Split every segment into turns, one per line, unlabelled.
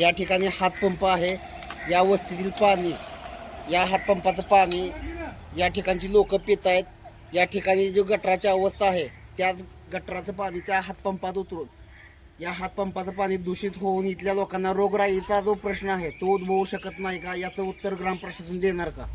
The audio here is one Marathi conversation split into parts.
या ठिकाणी हातपंप आहे. या वस्तीतील पाणी या हातपंपाचं पाणी या ठिकाणची लोक पित आहेत. या ठिकाणी जो गटराची अवस्था आहे त्याच गटराचं पाणी त्या हातपंपात उतरून या हातपंपाचं पाणी दूषित होऊन इथल्या लोकांना रोगराईचा जो प्रश्न आहे तो उद्भवू शकत नाही का? याचं उत्तर ग्राम प्रशासन देणार का?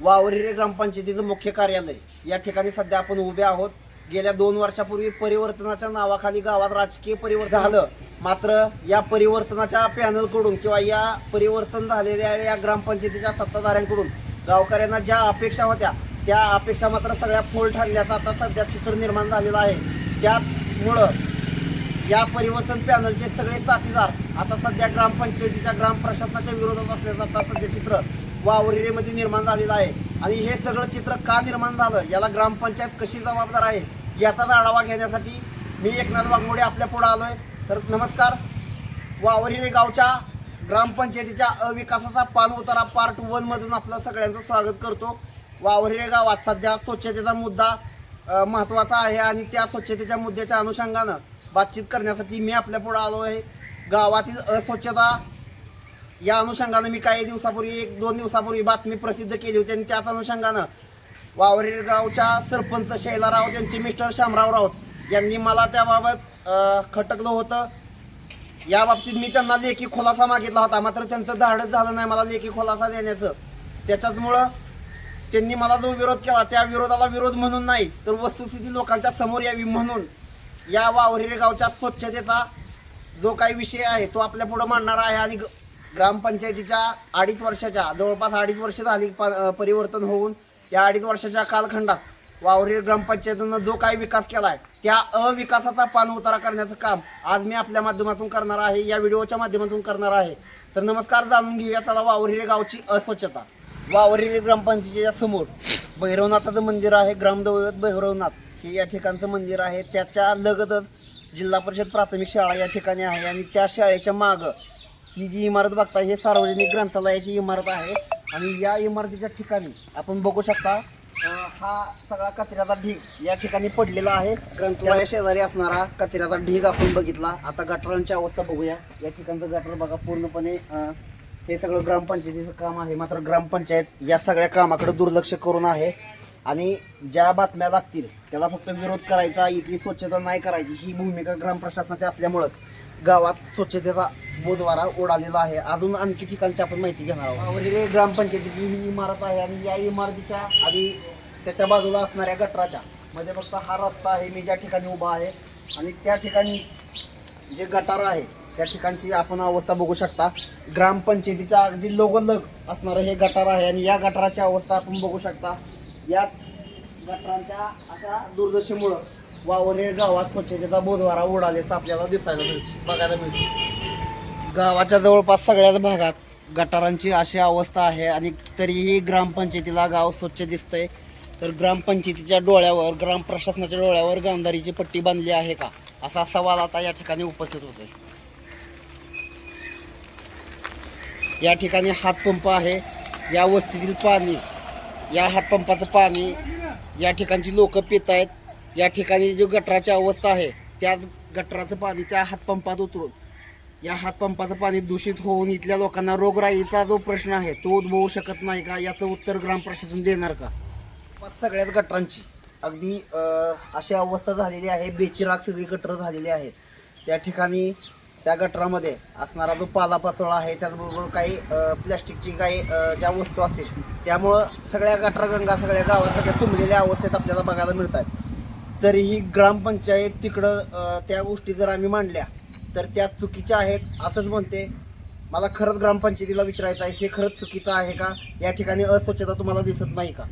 वावरिरे ग्रामपंचायतीचं मुख्य कार्यालय. या ठिकाणी सध्या आपण उभे आहोत. गेल्या दोन वर्षापूर्वी परिवर्तनाच्या नावाखाली गावात राजकीय परिवर्तन झालं. मात्र या परिवर्तनाच्या पॅनलकडून किंवा या परिवर्तन झालेल्या या ग्रामपंचायतीच्या सत्ताधाऱ्यांकडून गावकऱ्यांना ज्या अपेक्षा होत्या त्या अपेक्षा मात्र सगळ्या फोल ठरल्याचं आता सध्या चित्र निर्माण झालेलं आहे. त्यामुळं या परिवर्तन पॅनलचे सगळे साथीदार आता सध्या ग्रामपंचायतीच्या ग्राम प्रशासनाच्या विरोधात असल्याचं आता सध्या चित्र वावरिरेमध्ये निर्माण झालेलं आहे. आणि हे सगळं चित्र का निर्माण झालं? याला ग्रामपंचायत कशी जबाबदार आहे? याचाच आढावा घेण्यासाठी मी एकनाथ वाघमोडे आपल्या पुढे आलोय. तर नमस्कार. वावरिने गावच्या ग्रामपंचायतीच्या अविकासाचा पान उतारा पार्ट वन मधून आपलं सगळ्यांचं स्वागत करतो. वावरिने गावात सध्या स्वच्छतेचा मुद्दा महत्त्वाचा आहे आणि त्या स्वच्छतेच्या मुद्द्याच्या अनुषंगानं बातचीत करण्यासाठी मी आपल्या पुढे आलो आहे गावातील अस्वच्छता या अनुषंगानं मी काही दिवसापूर्वी एक दोन दिवसापूर्वी बातमी प्रसिद्ध केली होती आणि त्याच अनुषंगानं वावरेगावच्या सरपंच शैला राऊत यांचे मिस्टर शामराव राऊत यांनी मला त्याबाबत खटकलं होतं. या बाबतीत मी त्यांना लेखी खुलासा मागितला होता. मात्र त्यांचं धाडच झालं नाही मला लेखी खुलासा देण्याचं. त्याच्याचमुळं त्यांनी मला जो विरोध केला त्या विरोधाला विरोध म्हणून नाही तर वस्तुस्थिती लोकांच्या समोर यावी म्हणून या वावरेगावच्या स्वच्छतेचा जो काही विषय आहे तो आपल्या पुढे मांडणार आहे आणि ग्रामपंचायतीच्या अडीच वर्षाच्या जवळपास अडीच वर्ष झाली प- परिवर्तन होऊन या अडीच वर्षाच्या कालखंडात वावरी ग्रामपंचायतीनं जो काही विकास केला आहे त्या अविकासाचा पान उतारा करण्याचं काम आज मी आपल्या माध्यमातून करणार आहे या व्हिडिओच्या माध्यमातून करणार आहे. तर नमस्कार जाणून घेऊया चला वावरी गावची अस्वच्छता. वावरी ग्रामपंचायतीच्या समोर भैरवनाथाचं मंदिर आहे ग्रामदैवत भैरवनाथ हे या ठिकाणचं मंदिर आहे. त्याच्या लगतच जिल्हा परिषद प्राथमिक शाळा या ठिकाणी आहे आणि त्या शाळेच्या मागं ही जी इमारत बघता हे सार्वजनिक ग्रंथालयाची इमारत आहे. आणि या इमारतीच्या ठिकाणी आपण बघू शकता अं, हा सगळा कचऱ्याचा ढीग या ठिकाणी पडलेला आहे. ग्रंथालया शेजारी असणारा कचऱ्याचा ढीग आपण बघितला. आता गटारांची अवस्था बघूया. या ठिकाणचं गटर बघा पूर्णपणे अं, हे सगळं ग्रामपंचायतीचं काम आहे. मात्र ग्रामपंचायत या सगळ्या कामाकडे दुर्लक्ष करून आहे. आणि ज्या बातम्या लागतील त्याला फक्त विरोध करायचा इथली स्वच्छता नाही करायची ही भूमिका ग्रामप्रशासनाची असल्यामुळंच गावात स्वच्छतेचा बोजवारा उडालेला आहे. अजून आणखी ठिकाणची आपण माहिती घेणार आहोत. आवडलेली ग्रामपंचायतीची ही इमारत आहे आणि या इमारतीच्या आधी त्याच्या बाजूला असणाऱ्या गटराच्या मध्ये फक्त हा रस्ता आहे. मी ज्या ठिकाणी उभा आहे आणि त्या ठिकाणी जे गटार आहे त्या ठिकाणची आपण अवस्था बघू शकता. ग्रामपंचायतीच्या अगदी लोगलग असणारं हे गटार आहे आणि या गटाराची अवस्था आपण बघू शकता. याच गटारांच्या अशा दुर्दशेमुळं वावरे गावात स्वच्छतेचा बोधवारा उडाल्याचं आपल्याला दिसायला मिळतो बघायला मिळतो. गावाच्या जवळपास सगळ्याच भागात गटारांची अशी अवस्था आहे आणि तरीही ग्रामपंचायतीला गाव स्वच्छ दिसतंय. तर ग्रामपंचायतीच्या डोळ्यावर ग्राम प्रशासनाच्या डोळ्यावर गांधारीची पट्टी बांधली आहे का? असा सवाल आता या ठिकाणी उपस्थित होतोय. या ठिकाणी हातपंप आहे. या वस्तीतील पाणी या हातपंपाचं पाणी या ठिकाणची लोक पित आहेत या ठिकाणी जो गटराची अवस्था आहे त्याच गटराचं पाणी त्या हातपंपात उतरून या हातपंपाचं पाणी दूषित होऊन इथल्या लोकांना रोगराईचा जो प्रश्न आहे तो उद्भवू शकत नाही का? याचं उत्तर ग्राम प्रशासन देणार का? सगळ्याच गटरांची. अगदी अशी अवस्था झालेली आहे बेचिराग सगळी गटर झालेली आहेत. त्या ठिकाणी त्या गटरामध्ये असणारा जो पालापाचोळा आहे त्याचबरोबर काही प्लॅस्टिकची काही ज्या वस्तू असतील त्यामुळं सगळ्या गटरगंगा सगळ्या गावात सगळ्या तुंबलेल्या अवस्थेत आपल्याला बघायला मिळतात तरीही ग्रामपंचायत तिकडं अं, त्या गोष्टी जर आम्ही मांडल्या तर त्या चुकीच्या आहेत असंच म्हणते. मला खरंच ग्रामपंचायतीला विचारायचं आहे हे खरंच चुकीचं आहे का? या ठिकाणी अस्वच्छता तुम्हाला दिसत नाही का?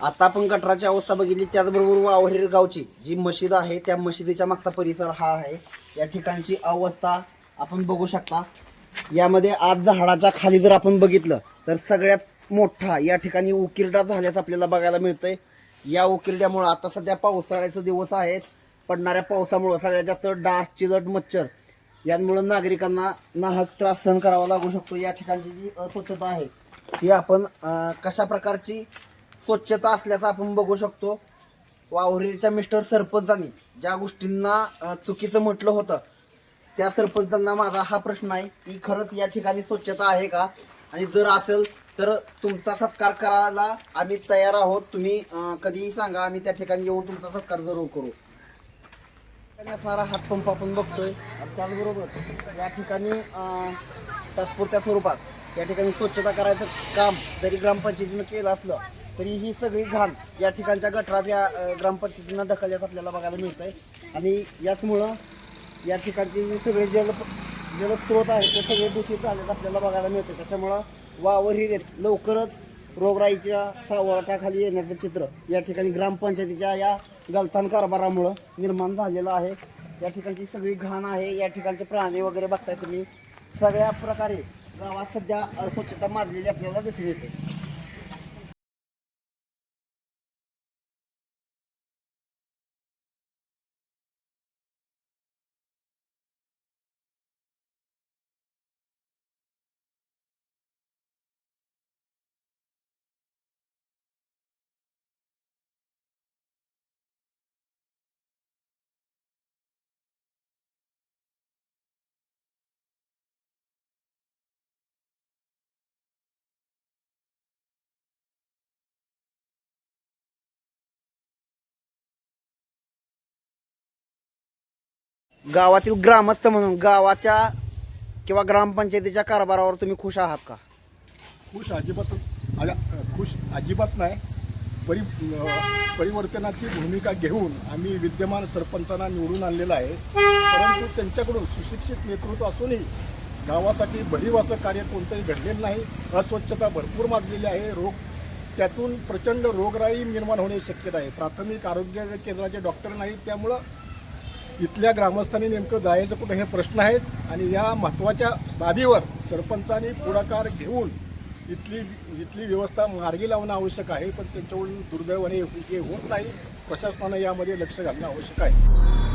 आता आपण गटराची अवस्था बघितली त्याचबरोबर वावहिर गावची जी मशीद आहे त्या मशिदीच्या मागचा परिसर हा आहे. या ठिकाणची अवस्था आपण बघू शकता. यामध्ये आज झाडाच्या खाली जर आपण बघितलं तर सगळ्यात मोठा या ठिकाणी उकिरडा झाल्याचं आपल्याला बघायला मिळतंय. या उकिरड्यामुळं आता सध्या पावसाळ्याचे दिवस आहेत. पडणाऱ्या पावसामुळं सगळ्यात जास्त डास चिलट मच्छर. यांमुळं नागरिकांना नाहक त्रास सहन करावा लागू शकतो. या ठिकाणची जी अस्वच्छता आहे ती आपण कशा प्रकारची स्वच्छता असल्याचं आपण बघू शकतो. वावरीच्या मिस्टर सरपंचांनी ज्या गोष्टींना चुकीचं म्हटलं होतं त्या सरपंचांना माझा हा प्रश्न आहे की खरंच या ठिकाणी स्वच्छता आहे का? आणि जर असेल तर तुमचा सत्कार करायला आम्ही तयार आहोत. तुम्ही कधीही सांगा आम्ही त्या ठिकाणी येऊन तुमचा सत्कार जरूर करू. सारा हातपंप आपण बघतोय. त्याचबरोबर या ठिकाणी तात्पुरत्या स्वरूपात या ठिकाणी स्वच्छता करायचं काम जरी ग्रामपंचायतीनं केलं असलं तरी ही सगळी घाण या ठिकाणच्या गटरात या ग्रामपंचायतींना ग्रामपंचायतीनं ढकलल्यात आपल्याला बघायला मिळतं आहे आणि याचमुळं या ठिकाणचे जे सगळे जल जलस्रोत आहे ते सगळे दूषित झालेत आपल्याला बघायला मिळतं. त्याच्यामुळं वावर लवकरच रोगराईच्या सावरटाखाली येण्याचं चित्र. या ठिकाणी ग्रामपंचायतीच्या या गलथान कारभारामुळं निर्माण झालेलं आहे. या ठिकाणची सगळी घाण आहे. या ठिकाणचे प्राणी वगैरे बघताय तुम्ही. सगळ्या प्रकारे गावात सध्या स्वच्छता मारलेली आपल्याला दिसून येते. गावातील ग्रामस्थ म्हणून गावाच्या किंवा ग्रामपंचायतीच्या कारभारावर तुम्ही खुश आहात का?
खुश अजिबात अ- खुश अजिबात नाही. परि अ, परिवर्तनाची भूमिका घेऊन आम्ही विद्यमान सरपंचांना निवडून आणलेलं आहे. परंतु त्यांच्याकडून सुशिक्षित नेतृत्व असूनही गावासाठी भरीव असं कार्य कोणतंही घडलेलं नाही. अस्वच्छता भरपूर माजलेली आहे. रोग त्यातून प्रचंड रोगराई निर्माण होण्याची शक्यता आहे. प्राथमिक आरोग्य केंद्राचे डॉक्टर नाहीत. त्यामुळं इथल्या ग्रामस्थांनी नेमकं जायचं कुठं हे प्रश्न आहेत आणि या महत्त्वाच्या बाबीवर सरपंचांनी पुढाकार घेऊन इथली इथली व्यवस्था मार्गी लावणं आवश्यक आहे पण त्यांच्याकडून दुर्दैवाने हे होत नाही. प्रशासनानं यामध्ये लक्ष घालणं आवश्यक आहे.